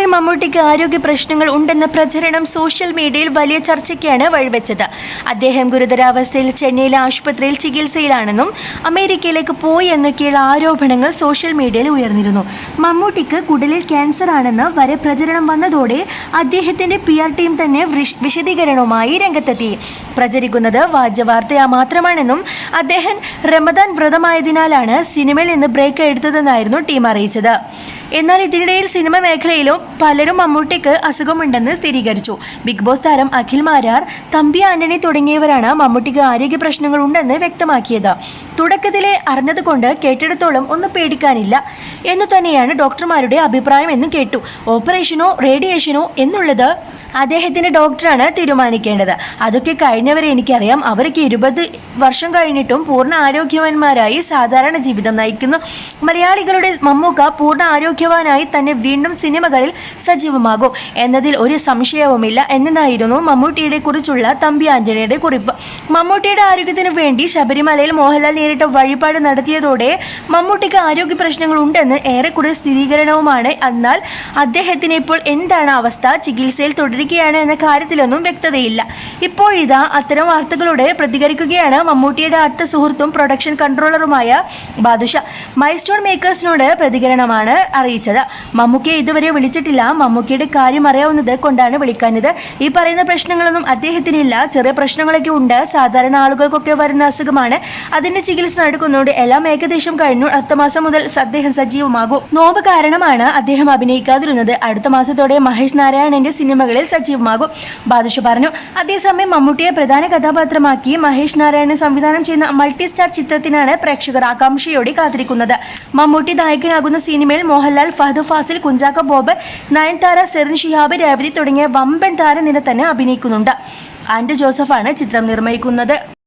നടൻ മമ്മൂട്ടിക്ക് ആരോഗ്യ പ്രശ്നങ്ങൾ ഉണ്ടെന്ന പ്രചരണം സോഷ്യൽ മീഡിയയിൽ വലിയ ചർച്ചയ്ക്കാണ് വഴിവെച്ചത്. അദ്ദേഹം ഗുരുതരാവസ്ഥയിൽ ചെന്നൈയിലെ ആശുപത്രിയിൽ ചികിത്സയിലാണെന്നും അമേരിക്കയിലേക്ക് പോയി എന്നൊക്കെയുള്ള ആരോപണങ്ങൾ സോഷ്യൽ മീഡിയയിൽ ഉയർന്നിരുന്നു. മമ്മൂട്ടിക്ക് കുടലിൽ ക്യാൻസർ ആണെന്ന് വരെ പ്രചരണം വന്നതോടെ അദ്ദേഹത്തിന്റെ പി ആർ ടീം തന്നെ വിശദീകരണവുമായി രംഗത്തെത്തി. പ്രചരിക്കുന്നത് വ്യാജവാർത്തയാ മാത്രമാണെന്നും അദ്ദേഹം റമദാൻ വ്രതമായതിനാലാണ് സിനിമയിൽ നിന്ന് ബ്രേക്ക് എടുത്തതെന്നായിരുന്നു ടീം അറിയിച്ചത്. എന്നാൽ ഇതിനിടയിൽ സിനിമ മേഖലയിലും പലരും മമ്മൂട്ടിക്ക് അസുഖമുണ്ടെന്ന് സ്ഥിരീകരിച്ചു. ബിഗ് ബോസ് താരം അഖിൽ മാരാർ തമ്പി ആന്റണി തുടങ്ങിയവരാണ് മമ്മൂട്ടിക്ക് ആരോഗ്യ പ്രശ്നങ്ങൾ ഉണ്ടെന്ന് വ്യക്തമാക്കിയത്. തുടക്കത്തിലെ അറിഞ്ഞതുകൊണ്ട് കേട്ടിടത്തോളം ഒന്നും പേടിക്കാനില്ല. എന്ന് തന്നെയാണ് ഡോക്ടർമാരുടെ അഭിപ്രായം എന്ന് കേട്ടു. ഓപ്പറേഷനോ റേഡിയേഷനോ എന്നുള്ളത് അദ്ദേഹത്തിന്റെ ഡോക്ടറാണ് തീരുമാനിക്കേണ്ടത്. അതൊക്കെ കഴിഞ്ഞവരെ എനിക്കറിയാം. അവർക്ക് ഇരുപത് വർഷം കഴിഞ്ഞിട്ടും പൂർണ ആരോഗ്യവാന്മാരായി സാധാരണ ജീവിതം നയിക്കുന്നു. മലയാളികളുടെ മമ്മൂക്ക പൂർണ ആരോഗ്യവാനായി തന്നെ വീണ്ടും സിനിമകളിൽ സജീവമാകും. എന്നതിൽ ഒരു സംശയവുമില്ല. എന്നതായിരുന്നു മമ്മൂട്ടിയുടെ കുറിച്ചുള്ള തമ്പി ആന്റണിയുടെ കുറിപ്പ്. മമ്മൂട്ടിയുടെ ആരോഗ്യത്തിന് വേണ്ടി ശബരിമലയിൽ മോഹൻലാൽ നേരിട്ട് വഴിപാട് നടത്തിയതോടെ മമ്മൂട്ടിക്ക് ആരോഗ്യ പ്രശ്നങ്ങൾ ഉണ്ടെന്ന് ഏറെക്കുറെ സ്ഥിരീകരണവുമാണ്. എന്നാൽ അദ്ദേഹത്തിന് ഇപ്പോൾ എന്താണ് അവസ്ഥ? ചികിത്സയിൽ തുടരുകയാണ് എന്ന കാര്യത്തിലൊന്നും വ്യക്തതയില്ല. ഇപ്പോഴിതാ അത്തരം വാർത്തകളോട് പ്രതികരിക്കുകയാണ് മമ്മൂട്ടിയുടെ അടുത്ത സുഹൃത്തും പ്രൊഡക്ഷൻ കൺട്രോളറുമായ ബാദുഷ. മൈൽസ്റ്റോൺ മേക്കേഴ്സിനോട് പ്രതികരണമാണ് അറിയിച്ചത്. മമ്മൂക്കയെ ഇതുവരെ വിളിച്ചിട്ടില്ല. മമ്മൂക്കിയുടെ കാര്യം അറിയാവുന്നത് കൊണ്ടാണ് വിളിക്കുന്നത് ഈ പറയുന്ന പ്രശ്നങ്ങളൊന്നും അദ്ദേഹത്തിനില്ല. ചെറിയ പ്രശ്നങ്ങളൊക്കെ ഉണ്ട്. സാധാരണ ആളുകൾക്കൊക്കെ വരുന്ന അസുഖമാണ്. അതിന്റെ ചികിത്സ നടക്കുന്നുണ്ട് എല്ലാം ഏകദേശം കഴിഞ്ഞു. അടുത്ത മാസം മുതൽ അദ്ദേഹം സജീവമാകും. നോവ് കാരണമാണ് അദ്ദേഹം അഭിനയിക്കാതിരുന്നത്. അടുത്ത മാസത്തോടെ മഹേഷ് നാരായണന്റെ സിനിമകളിൽ സജീവമാകും. ബാദുഷ പറഞ്ഞു അതേസമയം മമ്മൂട്ടിയെ പ്രധാന കഥാപാത്രമാക്കി മഹേഷ് നാരായണൻ സംവിധാനം ചെയ്യുന്ന മൾട്ടി സ്റ്റാർ ചിത്രത്തിനാണ് പ്രേക്ഷകർ ആകാംക്ഷയോടെ കാത്തിരിക്കുന്നത്. മമ്മൂട്ടി നായകനാകുന്ന സിനിമയിൽ മോഹൻലാൽ ഫഹദ് ഫാസിൽ കുഞ്ചാക്ക ബോബ് നയൻതാര സെറിൻ ഷിഹാബ് രാവിലെ തുടങ്ങിയ വമ്പൻ താരനിര തന്നെ അഭിനയിക്കുന്നുണ്ട്. ആൻഡ് ജോസഫാണ് ചിത്രം നിർമ്മിക്കുന്നത്.